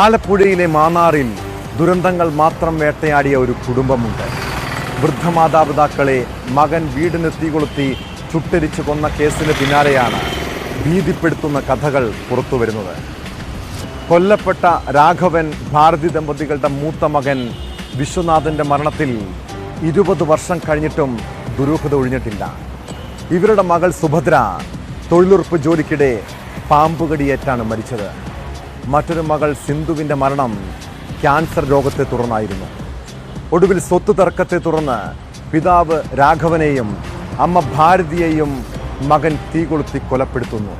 ആലപ്പുഴയിലെ മാന്നാറിൽ ദുരന്തങ്ങൾ മാത്രം വേട്ടയാടിയ ഒരു കുടുംബമുണ്ട്. വൃദ്ധമാതാപിതാക്കളെ മകൻ വീടിന് തീകൊളുത്തി ചുട്ടരിച്ചു കൊന്ന കേസിന് പിന്നാലെയാണ് ഭീതിപ്പെടുത്തുന്ന കഥകൾ പുറത്തു വരുന്നത് കൊല്ലപ്പെട്ട രാഘവൻ ഭാരതി ദമ്പതികളുടെ മൂത്ത മകൻ വിശ്വനാഥന്റെ മരണത്തിൽ ഇരുപത് വർഷം കഴിഞ്ഞിട്ടും ദുരൂഹത ഒഴിഞ്ഞിട്ടില്ല. ഇവരുടെ മകൾ സുഭദ്ര തൊഴിലുറപ്പ് ജോലിക്കിടെ പാമ്പുകടിയേറ്റാണ് മരിച്ചത്. മറ്റൊരു മകൾ സിന്ധുവിന്റെ മരണം ക്യാൻസർ രോഗത്തെ തുടർന്നായിരുന്നു. ഒടുവിൽ സ്വത്ത് തർക്കത്തെ തുടർന്ന് പിതാവ് രാഘവനെയും അമ്മ ഭാരതിയെയും മകൻ തീകൊളുത്തി കൊലപ്പെടുത്തുന്നു.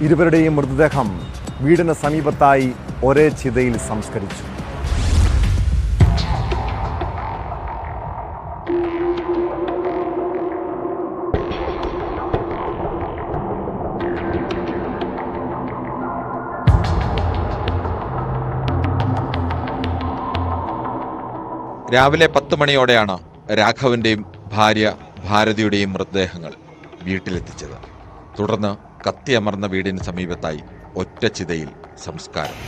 ഇരുവരുടെയും മൃതദേഹം വീടിന് സമീപത്തായി ഒരേ ചിതയിൽ സംസ്കരിച്ചു. രാവിലെ പത്ത് മണിയോടെയാണ് രാഘവന്റെയും ഭാര്യ ഭാരതിയുടെയും മൃതദേഹങ്ങൾ വീട്ടിലെത്തിച്ചത്. തുടർന്ന് കത്തിയമർന്ന വീടിന് സമീപത്തായി ഒറ്റ ചിതയിൽ സംസ്കാരം.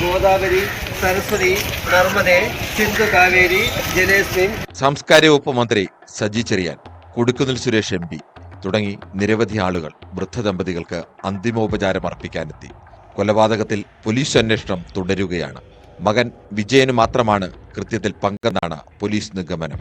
ഗോദാവരി സരസ്വതി നർമ്മദേ സിന്ധു കാവേരി ജലേസ്മിൻ സാംസ്കാരിക വകുപ്പ് മന്ത്രി സജി ചെറിയാൻ കൊടുക്കുന്നിൽ സുരേഷ് എം പി തുടങ്ങി നിരവധി ആളുകൾ വൃദ്ധ ദമ്പതികൾക്ക് അന്തിമോപചാരം അർപ്പിക്കാനെത്തി. കൊലപാതകത്തിൽ പോലീസ് അന്വേഷണം തുടരുകയാണ്. മകൻ വിജയന് മാത്രമാണ് കൃത്യത്തിൽ പങ്കെന്നാണ് പോലീസ് നിഗമനം.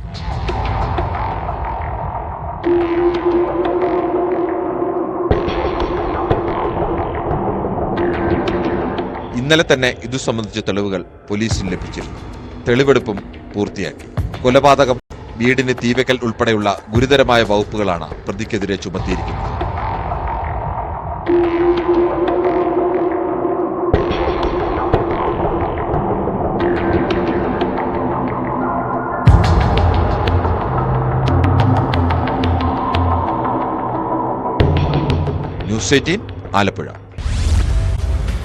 ഇന്നലെ തന്നെ ഇതു സംബന്ധിച്ച തെളിവുകൾ പോലീസിന് ലഭിച്ചിരുന്നു. തെളിവെടുപ്പും പൂർത്തിയാക്കി. കൊലപാതകം വീടിന് തീവെക്കൽ ഉൾപ്പെടെയുള്ള ഗുരുതരമായ വകുപ്പുകളാണ് പ്രതിക്കെതിരെ ചുമത്തിയിരിക്കുന്നത്. News eighteen Alappuzha.